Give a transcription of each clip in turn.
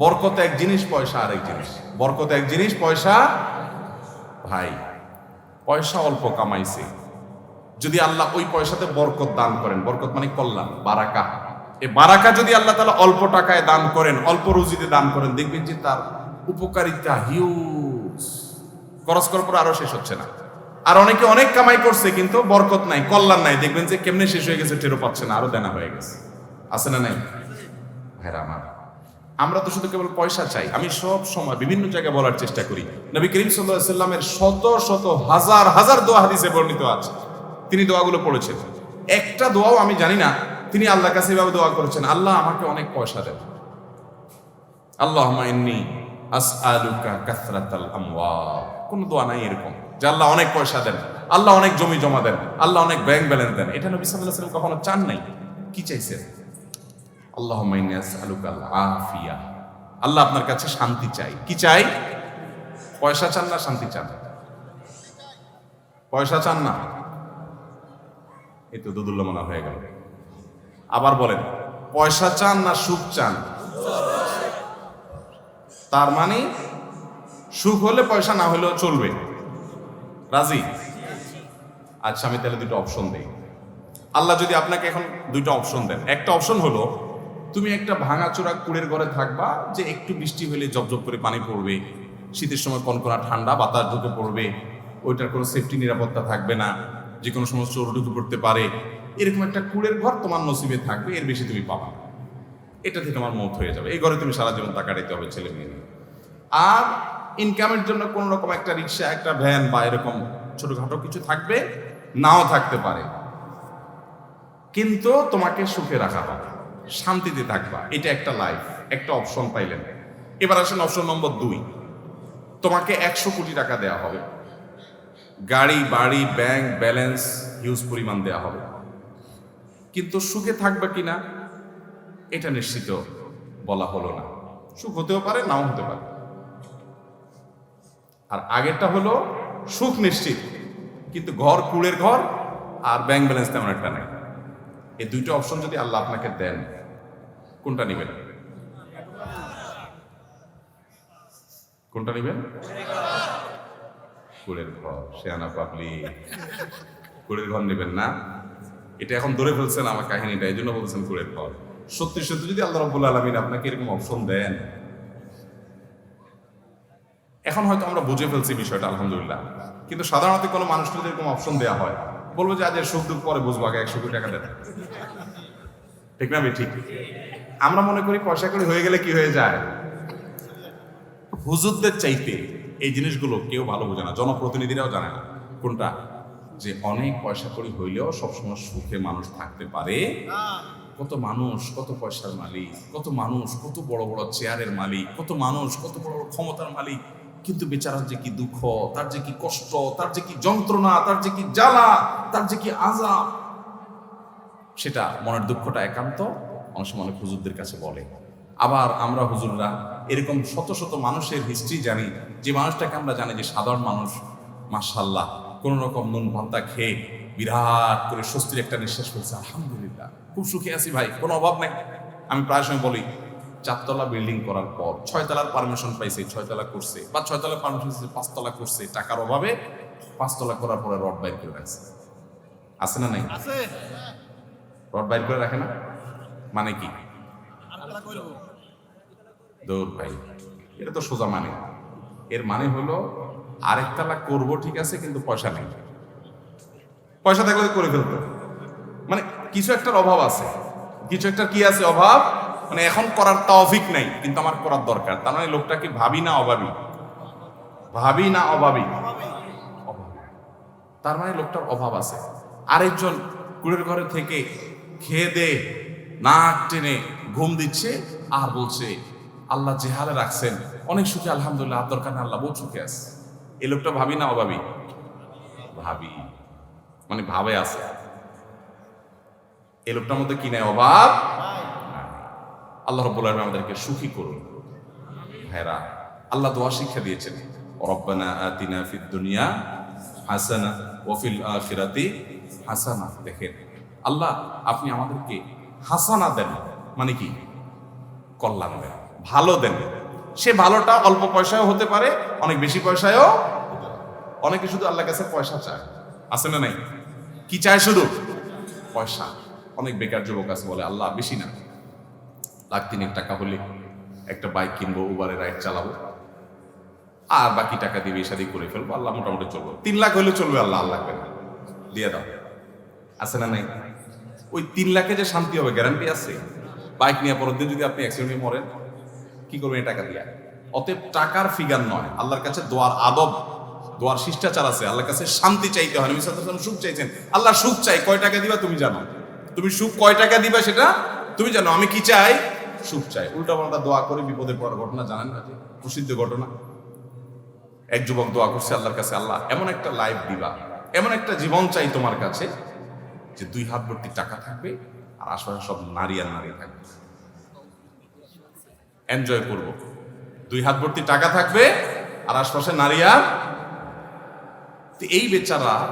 বরকত এক জিনিস, পয়সা আরেক জিনিস। বরকত এক জিনিস, পয়সা ভাই, পয়সা অল্প কামাইছে। যদি আল্লাহ ওই পয়সাতে বরকত দান করেন, বরকত মানে কল্যাণ, বারাকা। এই বারাকা যদি আল্লাহ তাআলা অল্প টাকায় দান করেন, অল্প রুজিতে দান করেন, দেখবেন যে তার উপকারিতা হিউজ খরচ করার পর আরও শেষ হচ্ছে না। আর অনেকে অনেক কামাই করছে, কিন্তু বরকত নাই, কল্যাণ নাই। দেখবেন যে কেমনে শেষ হয়ে গেছে টেরো পাচ্ছে না, আরও দেনা হয়ে গেছে। আছে না নাই? ভাইরা আমার। আমরা তো শুধু কেবল পয়সা চাই। আমি সব সময় বিভিন্ন জায়গায় বলার চেষ্টা করি। নবী করিম সাল্লামের শত শত হাজার হাজার দোয়া হাদিসে বর্ণিত আছে। তিনি দোয়াগুলো পড়েছেন। একটা দোয়াও আমি জানি না, তিনি আল্লাহর কাছে এভাবে দোয়া করেছেন, আল্লাহ আমাকে অনেক পয়সা দেন। আল্লাহ কোন দোয়া নাই এরকম, যে আল্লাহ অনেক পয়সা দেন, আল্লাহ অনেক জমি জমা দেন, আল্লাহ অনেক ব্যাংক ব্যালেন্স দেন। এটা নবী ওয়াসাল্লাম কখনো চান নাই। কি চাইছেন? আল্লাহ আফিয়া আল্লাহ আপনার কাছে শান্তি চাই। কি চাই? পয়সা চান না শান্তি চান? পয়সা চান না? এই তো দুদুল্লা মনে হয়ে গেল। আবার বলেন, পয়সা চান না সুখ চান? তার মানে সুখ হলে পয়সা, না হলেও চলবে। রাজি? আচ্ছা আমি তাহলে দুটো অপশন দিই। আল্লাহ যদি আপনাকে এখন দুইটা অপশন দেন। একটা অপশন হলো তুমি একটা ভাঙাচোরা কুড়ের ঘরে থাকবা যে একটু বৃষ্টি হলে জবজব করে পানি পড়বে। শীতের সময় কনকনা ঠান্ডা, বাতাস ঢুকে পড়বে। ওইটার কোনো সেফটি নিরাপত্তা থাকবে না। যে কোনো সময় চোর ঢুকে পড়তে পারে। এরকম একটা কুড়ের ঘর তোমার নসিবে থাকবে, এর বেশি তুমি পাবা এটা থেকে তোমার মত হয়ে যাবে। এই ঘরে তুমি সারা জীবন টাকা দিতে হবে ছেলে মেয়ে আর ইনকামের জন্য কোন রকম একটা রিক্সা, একটা ভ্যান বা এরকম ছোটখাটো কিছু থাকবে, নাও থাকতে পারে। কিন্তু তোমাকে সুখে রাখা হবে। শান্তিতে থাকবা। এটা একটা লাইফ একটা অপশন পাইলেন এবার আসেন অপশন নম্বর দুই। তোমাকে একশো কোটি টাকা দেওয়া হবে। গাড়ি, বাড়ি ব্যাংক ব্যালেন্স হিউজ পরিমাণ দেওয়া হবে। কিন্তু সুখে থাকবে কিনা এটা নিশ্চিত বলা হলো না। সুখ হতেও পারে, নাও হতে পারে। আর আগেরটা হলো সুখ নিশ্চিত, কিন্তু ঘর কুড়ের ঘর আর ব্যাংক ব্যালেন্স তেমন একটা নাই। এই দুইটা অপশন যদি আল্লাহ আপনাকে দেন কোনটা নেবেন? কোনটা নেবেন? কুড়ের ঘর, শেয়ানা পাবলি কুড়ের ঘর নেবেন না? এটা এখন ধরে ফেলছেন আমার কাহিনীটা, এই জন্য বলছেন কুড়ের ঘর। সত্যি সত্যি যদি আল্লাহ রব্বুল আলমিন আপনাকে এরকম অপশন দেন। এখন হয়তো আমরা বুঝে ফেলছি বিষয়টা, আলহামদুলিল্লাহ। কিন্তু সাধারণত কোনো মানুষকে যদি এরকম অপশন দেওয়া হয়, বলব যে আজ এর সুখ দুঃখ পরে বুঝব, আগে একশো কোটি টাকা দেন। ঠিক না আমি ঠিক। আমরা মনে করি পয়সা করে হয়ে গেলে কি হয়ে যায়? হুজুরদের চাইতে এই জিনিসগুলো কেউ ভালো বোঝে না, জনপ্রতিনিধিরাও জানে না। কোনটা? যে অনেক পয়সা করি হইলেও সবসময় সুখে মানুষ থাকতে পারে। কত মানুষ, কত পয়সার মালিক, কত মানুষ, কত বড় বড় চেয়ারের মালিক, কত মানুষ, কত বড় বড় ক্ষমতার মালিক। কিন্তু বেচারার যে কি দুঃখ, তার যে কি কষ্ট, তার যে কি যন্ত্রণা, তার যে কি জ্বালা, তার যে কি আজাব সেটা মনের দুঃখটা একান্ত অনেক সময় অনেক হুজুরদের কাছে বলে। আবার আমরা হুজুররা এরকম শত শত মানুষের হিস্ট্রি জানি যে মানুষটাকে আমরা জানি যে সাধারণ মানুষ মাশাল্লাহ কোন রকম নুন ভান্তা খেয়ে বিরাট করে স্বস্তির একটা নিঃশ্বাস ফেলছে আলহামদুলিল্লাহ। খুব সুখে আছি ভাই কোনো অভাব নাই। আমি প্রায় সময় বলি চারতলা বিল্ডিং করার পর ছয়তলার পারমিশন পাইছে ছয়তলা করছে বা ছয়তলা পারমিশন পাঁচতলা করছে টাকার অভাবে পাঁচতলা করার পরে রড বাইর করে রাখছে। আছে না নাই? রড বাইর করে রাখে না? মানে কি? দৌড় ভাই, এটা তো সোজা মানে। এর মানে হলো আরেকতলা করব, ঠিক আছে, কিন্তু পয়সা নেই। পয়সা থাকলে করে ফেলতো। মানে কিছু একটার অভাব আছে। কিছু একটা কি আছে অভাব? মানে এখন করার তৌফিক নাই, কিন্তু আমার করার দরকার। তার মানে লোকটা কি ভাবি না অভাবী। ভাবি না অভাবী। তার মানে লোকটার অভাব আছে। আরেকজন কুড়ের ঘরে থেকে খেয়ে দে নাক টেনে ঘুম দিচ্ছে আর বলছে, আল্লাহ যে হালে রাখছেন, অনেক সুখে আলহামদুলিল্লাহ, আর দরকার না আল্লাহ বহু সুখে আছে। এই লোকটা ভাবি না অভাবী? ভাবি। মানে ভাবে আছে। এই লোকটার মধ্যে কি নেই অভাব? আল্লাহ রব্বুল আলমী আমাদেরকে সুখী করুন। ভাইরা, আল্লাহ দোয়া শিক্ষা দিয়েছেন। রব্বানা আতিনা ফিদ দুনিয়া হাসানা ওয়াফিল আখিরাতি হাসানা। দেখেন, আল্লাহ আপনি আমাদেরকে হাসানা দেন মানে কি? কল্যাণ দেন, ভালো দেন। সে ভালোটা অল্প পয়সায়ও হতে পারে, অনেক বেশি পয়সায়ও অনেকে শুধু আল্লাহ কাছে পয়সা চায়। আছে না নাই? কি চায় শুধু? পয়সা। অনেক বেকার যুবক আছে বলে, আল্লাহ, বেশি না। লাখ তিনেক টাকা হলে একটা বাইক কিনবো উবারে রাইড চালাবো। আর বাকি টাকা দিয়ে বিয়ে শাদি করে ফেলব। আল্লাহ, মোটামুটি চলবো। তিন লাখ হলে চলবে আল্লাহ আল্লাহ দিয়ে দাও। আছে না নাই? ওই তিন লাখে যে শান্তি হবে গ্যারান্টি আছে? বাইক নিয়ে পরের দিন যদি আপনি অ্যাক্সিডেন্টে মরেন, কি করবেন এই টাকা দিয়ে? অতএব টাকার ফিগার নয়, আল্লাহর কাছে দোয়ার আদব, দোয়ার শিষ্টাচার আছে। আল্লাহর কাছে শান্তি চাইতে হয়। নবী সাল্লাল্লাহু সুখ চাইছেন। আল্লাহ সুখ চাই কয় টাকা দিবা তুমি জানো? তুমি সুখ কয় টাকা দিবা সেটা তুমি জানো। আমি কি চাই? সুখ চাই। উল্টা পাল্টা দোয়া করে বিপদে পড়ার ঘটনা, জানেন না প্রসিদ্ধ ঘটনা। এক যুবক দোয়া করছে আল্লাহর কাছে, আল্লাহ, এমন একটা লাইফ দিবা। এমন একটা জীবন চাই তোমার কাছে যে দুই হাত ভর্তি টাকা থাকবে আর আশপাশে সব নারী আর নারী থাকবে। এনজয় করব। দুই হাত ভর্তি টাকা থাকবে আর আশপাশে নারী আর এই বেচারা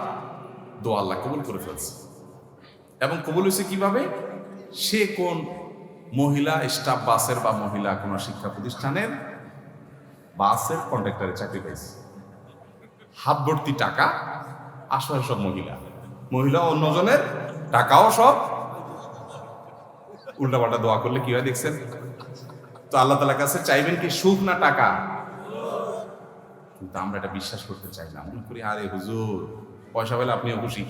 দো আল্লাহ কবুল করে ফেলছে। এবং কবুল হয়েছে কীভাবে? সে কোন মহিলা স্টাফ বাসের বা মহিলা কোন শিক্ষা প্রতিষ্ঠানের বাসের কন্ট্রাক্টরে চাকরি পাইছে। হাত ভর্তি টাকা, আশপাশে সব মহিলা। মহিলা অন্যজনের টাকাও সব। উল্টাপাল্টা দোয়া করলে কি হয় দেখছেন? তো আল্লাহ তালার কাছে চাইবেন কি সুখ না টাকা? কিন্তু আমরা এটা বিশ্বাস করতে চাই না। মনে করি, আরে হুজুর, পয়সা পেলে আপনিও খুশি।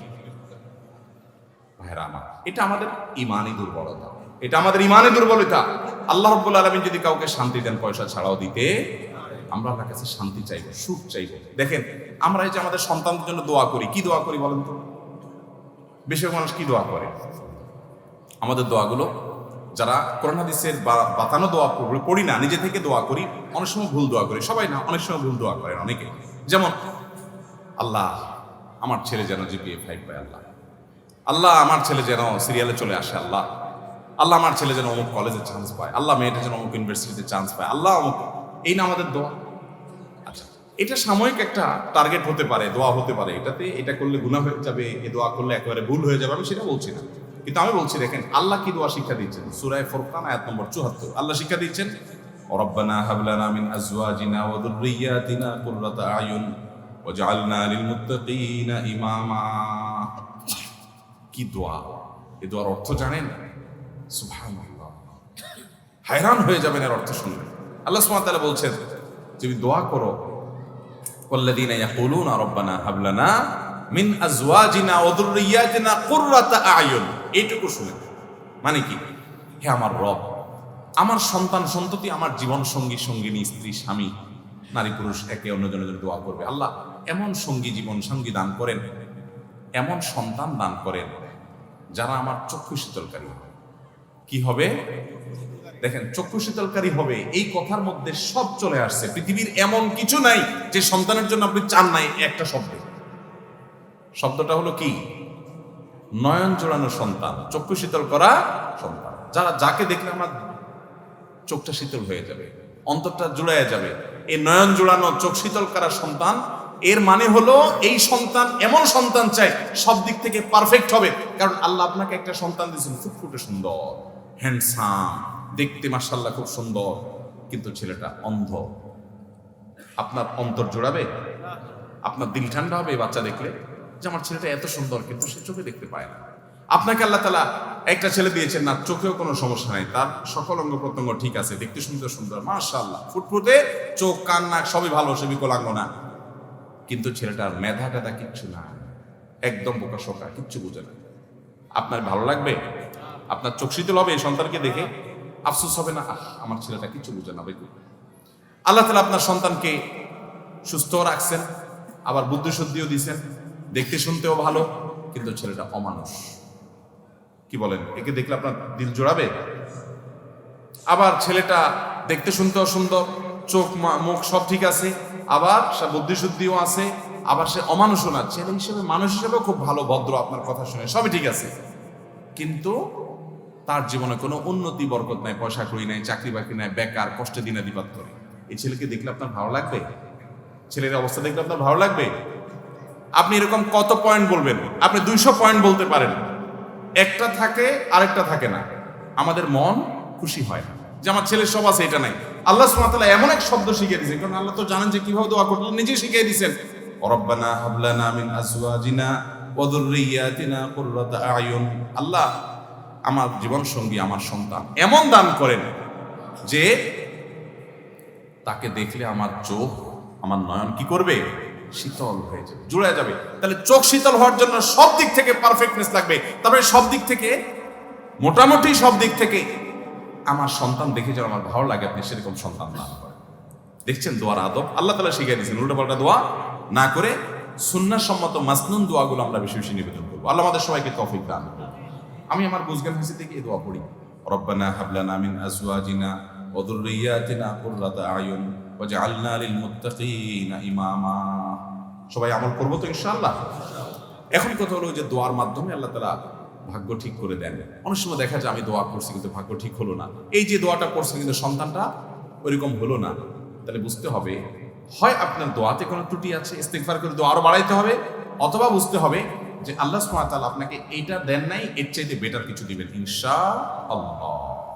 ভাইরা আমার, এটা আমাদের ইমানই দুর্বলতা। এটা আমাদের ইমানই দুর্বলতা। আল্লাহ রব্বুল আলমিন যদি কাউকে শান্তি দেন, পয়সা ছাড়াও দিতে, আমরা আল্লাহর কাছে শান্তি চাইব সুখ চাইব। দেখেন, আমরা এই যে আমাদের সন্তানদের জন্য দোয়া করি, কি দোয়া করি বলেন তো? বেশিরভাগ মানুষ কি দোয়া করে? আমাদের দোয়াগুলো, যারা করোনা হাদিসের বাতানো দোয়া পড়ি- না, নিজে থেকে দোয়া করি, অনেক সময় ভুল দোয়া করি। সবাই না, অনেক সময় ভুল দোয়া করেন অনেকে। যেমন, আল্লাহ, আমার ছেলে যেন জিপিএ ফাইভ পায়, আল্লাহ। আল্লাহ, আমার ছেলে যেন সিরিয়ালে চলে আসে, আল্লাহ। আল্লাহ, আমার ছেলে যেন অমুক কলেজে চান্স পায়। আল্লাহ, মেয়েটা যেন অমুক ইউনিভার্সিটিতে চান্স পায়। আল্লাহ, অমুক, এই না আমাদের দোয়া। এটা সাময়িক একটা টার্গেট হতে পারে, দোয়া হতে পারে। এটাতে এটা করলে গুণা হয়ে যাবে, এ দোয়া করলে একেবারে ভুল হয়ে যাবে, আমি সেটা বলছি না। কিন্তু আমি বলছি, দেখেন, আল্লাহ কি দোয়া শিক্ষা দিচ্ছেন? সুরায় ফোরকান, আয়াত নম্বর চুহাত্তর আল্লাহ শিক্ষা দিচ্ছেন রব্বানা হাবলানা মিন আজওয়াজিনা ওয়া যুররিয়াতিনা কুররাতা আয়ুন ওয়াজআলনা লিল মুত্তাকিনা ইমামা। কি দোয়া? এ দোয়ার অর্থ জানেন? সুবহানাল্লাহ। হায়রান হয়ে যাবেন এর অর্থ শুনলে। আল্লাহ সুবহানাহু ওয়া তাআলা বলছেন, তুমি দোয়া করো والذين يقولون ربنا هب لنا من ازواجنا وذرياتنا قرة اعين এইটুকু শুনে মানে কি হে আমার রব আমার সন্তান সন্ততি আমার জীবন সঙ্গী সঙ্গিনী স্ত্রী স্বামী নারী পুরুষ একে অন্যজনের জন্য দোয়া করবে আল্লাহ এমন সঙ্গী জীবন সঙ্গী দান করেন এমন সন্তান দান করেন যারা আমার চক্ষু শীতলকারী হবে কি হবে দেখেন, চক্ষু শীতলকারী হবে, এই কথার মধ্যে সব চলে আসছে। পৃথিবীর এমন কিছু নাই যে সন্তানের জন্য আপনি চান নাই একটা শব্দ। শব্দটা হলো কি? নয়ন জোড়ানো সন্তান, চক্ষু শীতল করা সন্তান। যারা যাকে দেখলে আমার চোখটা শীতল হয়ে যাবে, অন্তরটা জুড়াইয়া যাবে। এই নয়ন জোড়ানো, চোখ শীতল করা সন্তান, এর মানে হলো এই সন্তান এমন সন্তান চাই সব দিক থেকে পারফেক্ট হবে। কারণ আল্লাহ আপনাকে একটা সন্তান দিয়েছেন, খুব ফুটফুটে সুন্দর হ্যান্ডসাম দেখতে মাসাল্লাহ খুব সুন্দর, কিন্তু ছেলেটা অন্ধ। আপনার অন্তর জোড়াবে, আপনার দিল ঠান্ডা হবে এই বাচ্চা দেখলে যে আমার ছেলেটা এত সুন্দর, কিন্তু সে চোখে দেখতে পায় না। আপনাকে আল্লাহ তালা একটা ছেলে দিয়েছেন না, চোখেও কোনো সমস্যা নাই, তার সকল অঙ্গ প্রত্যঙ্গ ঠিক আছে, দেখতে সুন্দর সুন্দর মাশাল্লাহ ফুটফুটে চোখ, কান, নাক সবই ভালো, সে বিকলাঙ্গ না। কিন্তু ছেলেটার মেধা টেধা কিচ্ছু না একদম বোকা শোকা কিচ্ছু বুঝে না। আপনার ভালো লাগবে? আপনার চোখ শীতল হবে সন্তানকে দেখে? আফসোস হবে না আহ, আমার ছেলেটা কিছু বুঝে না বেগুন আল্লাহ তালা আপনার সন্তানকে সুস্থ রাখছেন আবার বুদ্ধি শুদ্ধিও দিয়েছেন দেখতে শুনতেও ভালো কিন্তু ছেলেটা অমানুষ। কি বলেন একে দেখলে আপনার দিল জোড়াবে? আবার ছেলেটা দেখতে শুনতেও সুন্দর চোখ মুখ সব ঠিক আছে আবার সে বুদ্ধি শুদ্ধিও আছে আবার সে অমানুষও না। ছেলে হিসেবে মানুষ হিসেবেও খুব ভালো ভদ্র আপনার কথা শুনে সবই ঠিক আছে। কিন্তু তার জীবনে কোনো উন্নতি, বরকত নাই, পয়সা করি নাই, চাকরি বাকরি নাই, বেকার, কষ্টে দিনাদিপাত করে এই ছেলেকে দেখলে আপনার ভালো লাগবে? ছেলের অবস্থা দেখলে আপনার ভালো লাগবে? আপনি এরকম কত পয়েন্ট বলবেন? আপনি দুইশো পয়েন্ট বলতে পারেন। একটা থাকে, আরেকটা থাকে না। আমাদের মন খুশি হয় না। যে আমার ছেলের সব আছে, এটা নাই। আল্লাহ সুবহানাহু এমন এক শব্দ শিখিয়ে দিয়েছেন, কারণ আল্লাহ তো জানেন যে কীভাবে দোয়া করতে নিজেই শিখিয়ে দিয়েছেন, রব্বানা হাবলানা মিন আজওয়াজিনা ওয়া যুররিয়াতিনা কুররাতা আয়ুন। আল্লাহ আমার জীবন সঙ্গী, আমার সন্তান। এমন দান করেন যে তাকে দেখলে আমার চোখ, আমার নয়ন কি করবে? শীতল হয়ে যাবে জুড়ে যাবে। তাহলে চোখ শীতল হওয়ার জন্য সব দিক থেকে পারফেক্টনেস লাগবে। তারপরে সব দিক থেকে, মোটামুটি সব দিক থেকে আমার সন্তান দেখে যেন আমার ভালো লাগে, আপনি সেরকম সন্তান দান করেন। দেখছেন দোয়ার আদব? আল্লাহ তালা শিখিয়ে দিয়েছেন, উল্টো পাল্টা দোয়া না করে সুন্নাহ সম্মত মাসনুন দোয়াগুলো আমরা বেশি বেশি নিবেদন করব। আল্লাহ আমাদের সবাইকে তৌফিক দান। আমি আমার বুঝগান হাসি থেকে এই দোয়া পড়ি। রব্বানা হাবলানা মিন আজওয়াজিনা ওয়া যুররিয়াতিনা কুররাতা আয়ুন ওয়াজআলনা লিল মুত্তাকিনা ইমামা। সবাই আমল করব তো ইনশাআল্লাহ। এখন কথা হলো যে দোয়ার মাধ্যমে আল্লাহ তালা ভাগ্য ঠিক করে দেন। অনেক সময় দেখা যায় আমি দোয়া করছি কিন্তু ভাগ্য ঠিক হলো না। এই যে দোয়াটা করছে কিন্তু সন্তানটা ওইরকম হলো না। তাহলে বুঝতে হবে, হয় আপনার দোয়াতে কোনো ত্রুটি আছে? ইস্তেগফার করে দোয়া আরও বাড়াইতে হবে, অথবা বুঝতে হবে যে আল্লাহ আপনাকে এইটা দেন নাই এর চাইতে বেটার কিছু দিবেন ইনশা আল্লাহ